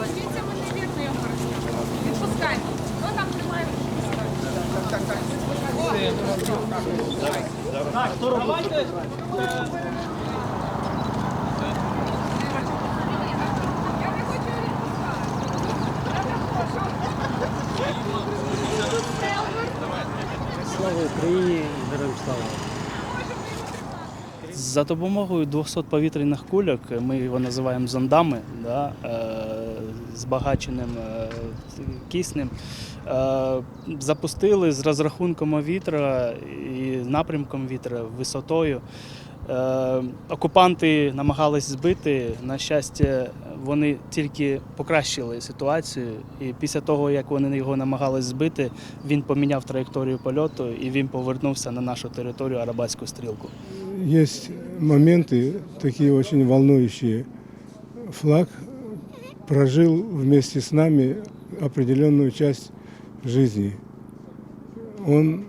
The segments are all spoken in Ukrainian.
Дивіться, ми невірно його розставили. Відпускаємо. Ну нам немає. Так. Я не хочу Слава Україні! За допомогою 200 повітряних кульок, ми його називаємо зондами, да, е, збагаченим е, киснем, е, запустили з розрахунком вітра і напрямком вітра, висотою. Е, окупанти намагались збити. На щастя, вони тільки покращили ситуацію. І після того, як вони його намагались збити, він поміняв траєкторію польоту і він повернувся на нашу територію Арабатську стрілку. Есть моменты такие очень волнующие. Флаг прожил вместе с нами определенную часть жизни. Он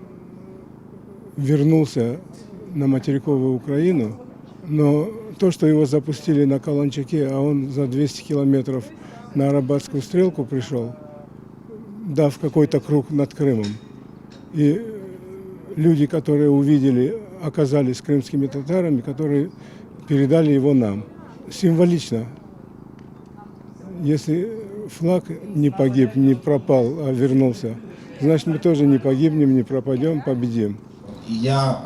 вернулся на материковую Украину, но то, что его запустили на Каланчаке, а он за 200 километров на Арабатскую стрелку пришел, дав какой-то круг над Крымом. И люди, которые увидели, оказались крымскими татарами, которые передали его нам. Символично. Если флаг не погиб, не пропал, а вернулся, значит мы тоже не погибнем, не пропадем, победим. Я,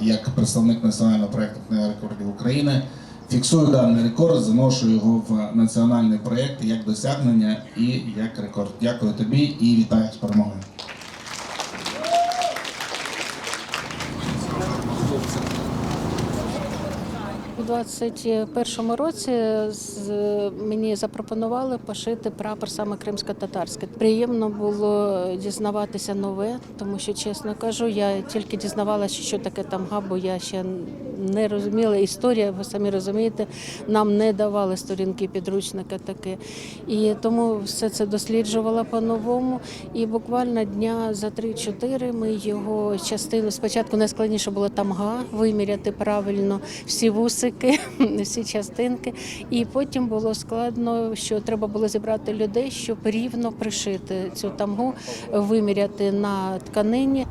як представник національного проєкту «Книга рекордів України, фіксую даний рекорд, заношу його в національний проєкт як досягнення і як рекорд. Дякую тобі і вітаю з перемогою. У 21-му році мені запропонували пошити прапор саме кримсько-татарський. Приємно було дізнаватися нове, тому що, чесно кажу, я тільки дізнавалася, що таке тамга, бо я ще не розуміла історія. Ви самі розумієте, нам не давали сторінки підручника таке. І тому все це досліджувала по-новому. І буквально дня за 3-4 ми його частину спочатку найскладніше було тамга, виміряти правильно всі вусики, всі частинки. І потім було складно, що треба було зібрати людей, щоб рівно пришити цю тамгу, виміряти на тканині.